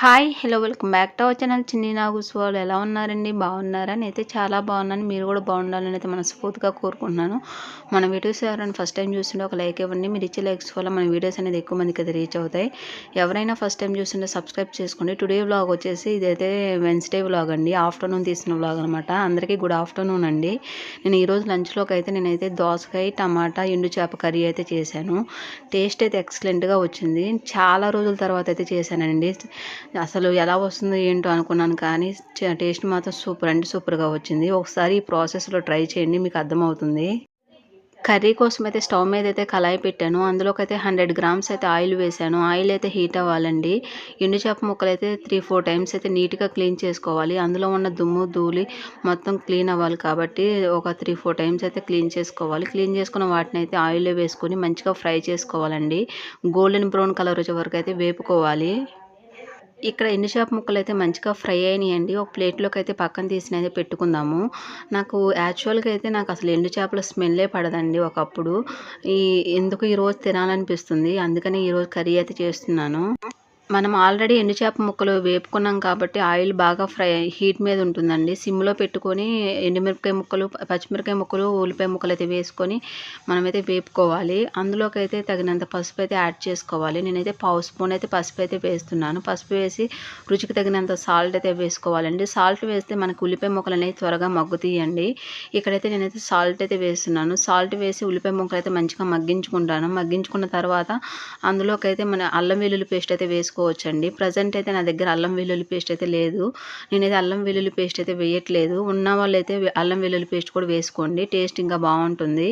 Hi hello welcome back to our channel Chinni నాగుస్ వాళ్ళు ఎలా ఉన్నారండి? బాగున్నారా? నేనైతే చాలా బాగున్నాను. మీరు కూడా బాగుండాలని అయితే మనస్ఫూర్తిగా కోరుకుంటున్నాను. మన వీడియోస్ ఎవరైనా ఫస్ట్ టైం చూస్తుంటే ఒక లైక్ ఇవ్వండి. మీరు ఇచ్చే లైక్స్ వల్ల మన వీడియోస్ అనేది ఎక్కువ మందికి అయితే రీచ్ అవుతాయి. ఎవరైనా ఫస్ట్ టైం చూస్తుంటే సబ్స్క్రైబ్ చేసుకోండి. టుడే వ్లాగ్ వచ్చేసి ఇదైతే వెన్స్డే వ్లాగ్ అండి. ఆఫ్టర్నూన్ తీసిన వ్లాగ్ అనమాట అందరికీ గుడ్ ఆఫ్టర్నూన్ అండి. నేను ఈరోజు లంచ్లోకి అయితే నేనైతే దోసకాయ టమాటా ఎండు చేప కర్రీ అయితే చేశాను. టేస్ట్ అయితే ఎక్సలెంట్గా వచ్చింది. చాలా రోజుల తర్వాత అయితే చేశానండి. అసలు ఎలా వస్తుందో ఏంటో అనుకున్నాను కానీ టేస్ట్ మాత్రం సూపర్ అంటే సూపర్గా వచ్చింది. ఒకసారి ఈ ప్రాసెస్లో ట్రై చేయండి మీకు అర్థమవుతుంది. కర్రీ కోసం అయితే స్టవ్ మీద అయితే కళాయి పెట్టాను. అందులోకి అయితే హండ్రెడ్ గ్రామ్స్ అయితే ఆయిల్ వేసాను. ఆయిల్ అయితే హీట్ అవ్వాలండి. ఎండు చేప ముక్కలు అయితే త్రీ ఫోర్ టైమ్స్ అయితే నీట్గా క్లీన్ చేసుకోవాలి. అందులో ఉన్న దుమ్ము ధూళి మొత్తం క్లీన్ అవ్వాలి కాబట్టి ఒక త్రీ ఫోర్ టైమ్స్ అయితే క్లీన్ చేసుకోవాలి. క్లీన్ చేసుకున్న వాటిని అయితే ఆయిల్లో వేసుకొని మంచిగా ఫ్రై చేసుకోవాలండి. గోల్డెన్ బ్రౌన్ కలర్ వచ్చే వరకు అయితే వేపుకోవాలి. ఇక్కడ ఎండు చేప ముక్కలు అయితే మంచిగా ఫ్రై అయినాయండి ఒక ప్లేట్లోకి అయితే పక్కన తీసిన అయితే పెట్టుకుందాము. నాకు యాక్చువల్గా అయితే నాకు అసలు ఎండు చేపల స్మెల్లే పడదండి ఒకప్పుడు. ఈ ఎందుకు ఈరోజు తినాలనిపిస్తుంది అందుకని ఈరోజు కర్రీ అయితే చేస్తున్నాను. మనం ఆల్రెడీ ఎండు చేప ముక్కలు వేపుకున్నాం కాబట్టి ఆయిల్ బాగా ఫ్రై హీట్ మీద ఉంటుందండి. సిమ్లో పెట్టుకొని ఎండుమిరపకాయ ముక్కలు పచ్చిమిరపకాయ ముక్కలు ఉల్లిపాయ ముక్కలు అయితే వేసుకొని మనమైతే వేపుకోవాలి. అందులోకి అయితే తగినంత పసుపు అయితే యాడ్ చేసుకోవాలి. నేనైతే పావు స్పూన్ అయితే పసుపు అయితే వేస్తున్నాను. పసుపు వేసి రుచికి తగినంత సాల్ట్ అయితే వేసుకోవాలండి. సాల్ట్ వేస్తే మనకు ఉల్లిపాయ ముక్కలు అనేవి త్వరగా మగ్గుతీయండి. ఇక్కడైతే నేనైతే సాల్ట్ అయితే వేస్తున్నాను. సాల్ట్ వేసి ఉల్లిపాయ ముక్కలు అయితే మంచిగా మగ్గించుకుంటాను. మగ్గించుకున్న తర్వాత అందులోకి అయితే మన అల్లం వెల్లుల్లి పేస్ట్ అయితే వేసుకుంటాను చేసుకోవచ్చండి. ప్రజెంట్ అయితే నా దగ్గర అల్లం వెల్లుల్లి పేస్ట్ అయితే లేదు. నేనైతే అల్లం వెల్లుల్లి పేస్ట్ అయితే వేయట్లేదు. ఉన్న వాళ్ళు అయితే అల్లం వెల్లుల్లి పేస్ట్ కూడా వేసుకోండి. టేస్ట్ ఇంకా బాగుంటుంది.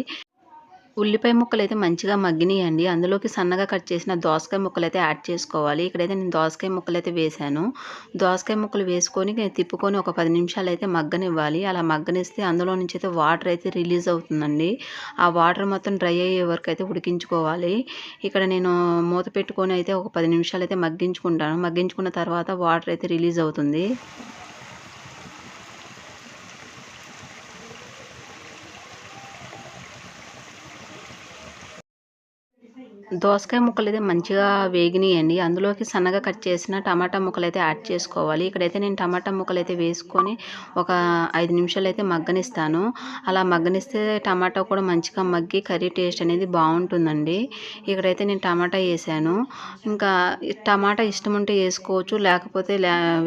ఉల్లిపాయ ముక్కలు అయితే మంచిగా మగ్గినాయండి. అందులోకి సన్నగా కట్ చేసిన దోసకాయ ముక్కలు అయితే యాడ్ చేసుకోవాలి. ఇక్కడైతే నేను దోసకాయ ముక్కలు అయితే వేశాను. దోసకాయ ముక్కలు వేసుకొని తిప్పుకొని ఒక పది నిమిషాలు అయితే మగ్గనివ్వాలి. అలా మగ్గనిస్తే అందులో నుంచి అయితే వాటర్ అయితే రిలీజ్ అవుతుందండి. ఆ వాటర్ మొత్తం డ్రై అయ్యే వరకు అయితే ఉడికించుకోవాలి. ఇక్కడ నేను మూత పెట్టుకొని అయితే ఒక పది నిమిషాలు అయితే మగ్గించుకుంటాను. మగ్గించుకున్న తర్వాత వాటర్ అయితే రిలీజ్ అవుతుంది. దోసకాయ ముక్కలు అయితే మంచిగా వేగినాయండి. అందులోకి సన్నగా కట్ చేసిన టమాటా ముక్కలు అయితే యాడ్ చేసుకోవాలి. ఇక్కడైతే నేను టమాటా ముక్కలు అయితే వేసుకొని ఒక ఐదు నిమిషాలు అయితే మగ్గనిస్తాను. అలా మగ్గనిస్తే టమాటా కూడా మంచిగా మగ్గి కర్రీ టేస్ట్ అనేది బాగుంటుందండి. ఇక్కడైతే నేను టమాటా వేసాను. ఇంకా టమాటా ఇష్టం ఉంటే వేసుకోవచ్చు లేకపోతే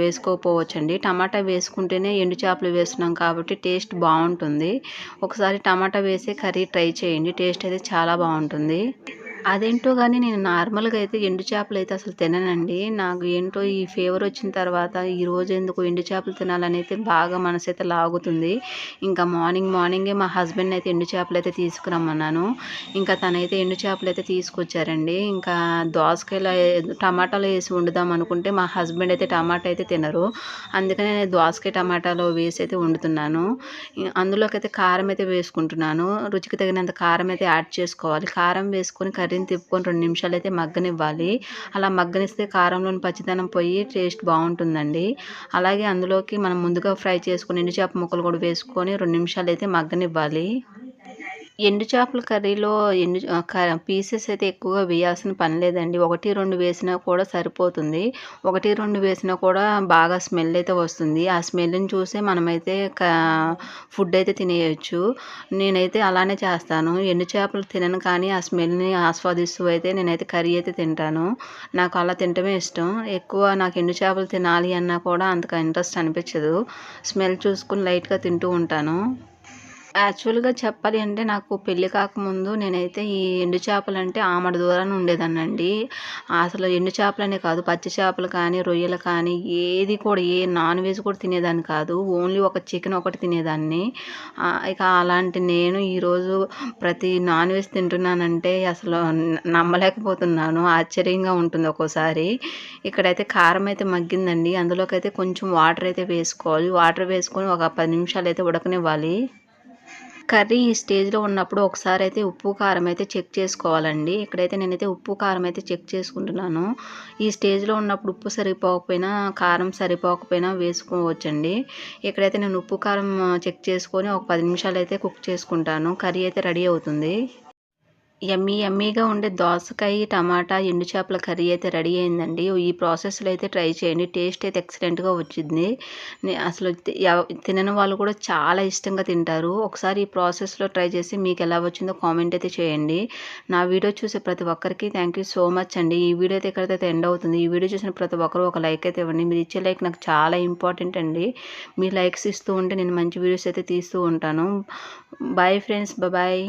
వేసుకోకపోవచ్చు అండి టమాటా వేసుకుంటేనే ఎండు చేపలు వేస్తున్నాం కాబట్టి టేస్ట్ బాగుంటుంది. ఒకసారి టమాటా వేసి కర్రీ ట్రై చేయండి. టేస్ట్ అయితే చాలా బాగుంటుంది. అదేంటో కానీ నేను నార్మల్గా అయితే ఎండు చేపలు అయితే అసలు తిననండి. నాకు ఏంటో ఈ ఫీవర్ వచ్చిన తర్వాత ఈ రోజు ఎందుకు ఎండు చేపలు తినాలని అయితే బాగా మనసు అయితే లాగుతుంది. ఇంకా మార్నింగ్ మార్నింగే మా హస్బెండ్ అయితే ఎండు చేపలు అయితే తీసుకురమ్మన్నాను. ఇంకా తనైతే ఎండు చేపలు అయితే తీసుకొచ్చారండి. ఇంకా దోసకాయలు టమాటాలు వేసి వండుదాం అనుకుంటే మా హస్బెండ్ అయితే టమాటా అయితే తినరు. అందుకనే నేను దోసకాయ టమాటాలు వేసి అయితే వండుతున్నాను. అందులోకి అయితే కారం అయితే వేసుకుంటున్నాను. రుచికి తగినంత కారం అయితే యాడ్ చేసుకోవాలి. కారం వేసుకొని కర్రీ కర్రీని తిప్పుకొని రెండు నిమిషాలు అయితే మగ్గనివ్వాలి. అలా మగ్గనిస్తే కారంలోని పచ్చిదనం పోయి టేస్ట్ బాగుంటుందండి. అలాగే అందులోకి మనం ముందుగా ఫ్రై చేసుకుని ఎండు చేప ముక్కలు కూడా వేసుకొని రెండు నిమిషాలు అయితే మగ్గనివ్వాలి. ఎండు చేపల కర్రీలో ఎండు పీసెస్ అయితే ఎక్కువగా వేయాల్సిన పని లేదండి. ఒకటి రెండు వేసినా కూడా సరిపోతుంది. ఒకటి రెండు వేసినా కూడా బాగా స్మెల్ అయితే వస్తుంది. ఆ స్మెల్ని చూసే మనమైతే ఫుడ్ అయితే తినేయచ్చు. నేనైతే అలానే చేస్తాను. ఎండు చేపలు తినను కానీ ఆ స్మెల్ని ఆస్వాదిస్తూ అయితే నేనైతే కర్రీ అయితే తింటాను. నాకు అలా తినటమే ఇష్టం. ఎక్కువ నాకు ఎండు చేపలు తినాలి అన్నా కూడా అంతగా ఇంట్రెస్ట్ అనిపించదు. స్మెల్ చూసుకుని లైట్గా తింటూ ఉంటాను. యాక్చువల్గా చెప్పాలి అంటే నాకు పెళ్ళి కాకముందు నేనైతే ఈ ఎండు చేపలు అంటే ఆమడ దూరాన ఉండేదానండి అసలు ఎండు చేపలనే కాదు పచ్చి చేపలు కానీ రొయ్యలు కానీ ఏది కూడా ఏ నాన్ వెజ్ కూడా తినేదాన్ని కాదు. ఓన్లీ ఒక చికెన్ ఒకటి తినేదాన్ని. ఇక అలాంటి నేను ఈరోజు ప్రతి నాన్ వెజ్ తింటున్నానంటే అసలు నమ్మలేకపోతున్నాను. ఆశ్చర్యంగా ఉంటుంది ఒక్కోసారి. ఇక్కడైతే కారం అయితే మగ్గిందండి. అందులోకి అయితే కొంచెం వాటర్ అయితే వేసుకోవాలి. వాటర్ వేసుకొని ఒక పది నిమిషాలు అయితే ఉడకనివ్వాలి. కర్రీ ఈ స్టేజ్లో ఉన్నప్పుడు ఒకసారి అయితే ఉప్పు కారం అయితే చెక్ చేసుకోవాలండి. ఇక్కడైతే నేనైతే ఉప్పు కారం అయితే చెక్ చేసుకుంటున్నాను. ఈ స్టేజ్లో ఉన్నప్పుడు ఉప్పు సరిపోకపోయినా కారం సరిపోకపోయినా వేసుకోవచ్చండి. ఇక్కడైతే నేను ఉప్పు కారం చెక్ చేసుకొని ఒక పది నిమిషాలు అయితే కుక్ చేసుకుంటాను. కర్రీ అయితే రెడీ అవుతుంది. యమ్మీ యమ్మీగా ఉండే దోసకాయ టమాటా ఎండు చేపల కర్రీ అయితే రెడీ అయిందండి. ఈ ప్రాసెస్లో అయితే ట్రై చేయండి. టేస్ట్ అయితే ఎక్సలెంట్గా వచ్చింది. అసలు తినని వాళ్ళు కూడా చాలా ఇష్టంగా తింటారు. ఒకసారి ఈ ప్రాసెస్లో ట్రై చేసి మీకు ఎలా వచ్చిందో కామెంట్ అయితే చేయండి. నా వీడియో చూసే ప్రతి ఒక్కరికి థ్యాంక్ యూ సో మచ్ అండి. ఈ వీడియో అయితే ఎక్కడైతే ఎండ్ అవుతుంది ఈ వీడియో చూసిన ప్రతి ఒక్కరు ఒక లైక్ అయితే ఇవ్వండి. మీరు ఇచ్చే లైక్ నాకు చాలా ఇంపార్టెంట్ అండి. మీ లైక్స్ ఇస్తూ ఉంటే నేను మంచి వీడియోస్ అయితే తీస్తూ ఉంటాను. Bye friends. బాయ్